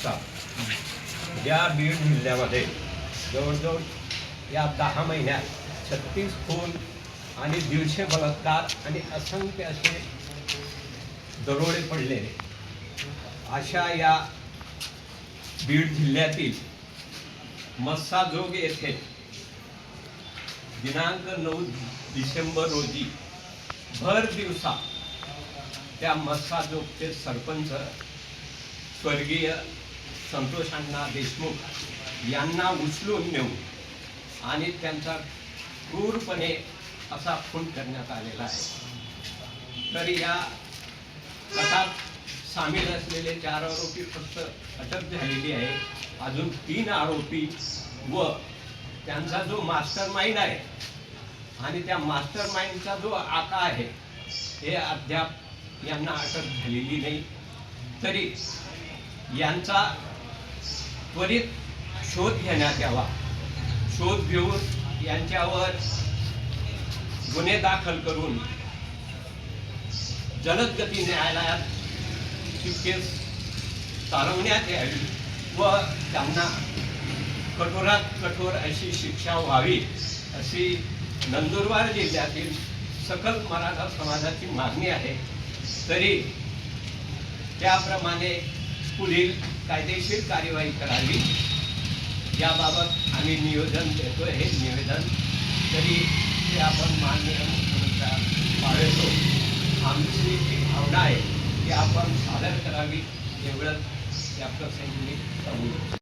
असतात या बीड जिल्ह्यामध्ये जवळजवळ या दहा महिन्यात छत्तीस खून आणि दीडशे बलात्कार आणि असंख्य असे दरोडे पडले. अशा या बीड जिल्ह्यातील मस्साजोग येथे दिनांक नऊ डिसेंबर रोजी भर दिवसा त्या मस्साजोगचे सरपंच स्वर्गीय संतोषांना देशमुख यांना उचलून नेऊन आणि त्यांचा क्रूरपणे असा खून करण्यात आलेला आहे. तर या कथात सामील असलेले चार आरोपी फक्त अटक झालेली आहे. अजून तीन आरोपी व त्यांचा जो मास्टर माइंड आहे आणि त्या मास्टर माइंडचा जो आका आहे हे अद्याप यांना अटक झालेली नाही. तरी यांचा त्वरित शोध घेण्यात यावा. शोध घेऊन यांच्यावर गुन्हे दाखल करून जलद गती न्यायालयात ही केस चालवण्यात यावी व त्यांना कठोरात कठोर अशी शिक्षा व्हावी अशी नंदुरबार जिल्ह्यातील सकल मराठा समाजाची मागणी आहे. तरी त्याप्रमाणे पुढील कायदेशीर कार्यवाही करावी. याबाबत आम्ही नियोजन देतो हे निवेदन तरी ते आपण मान्य पाळतो आमची जी भावना आहे ती आपण सादर करावी एवढंच या प्रसंगी मी सांगू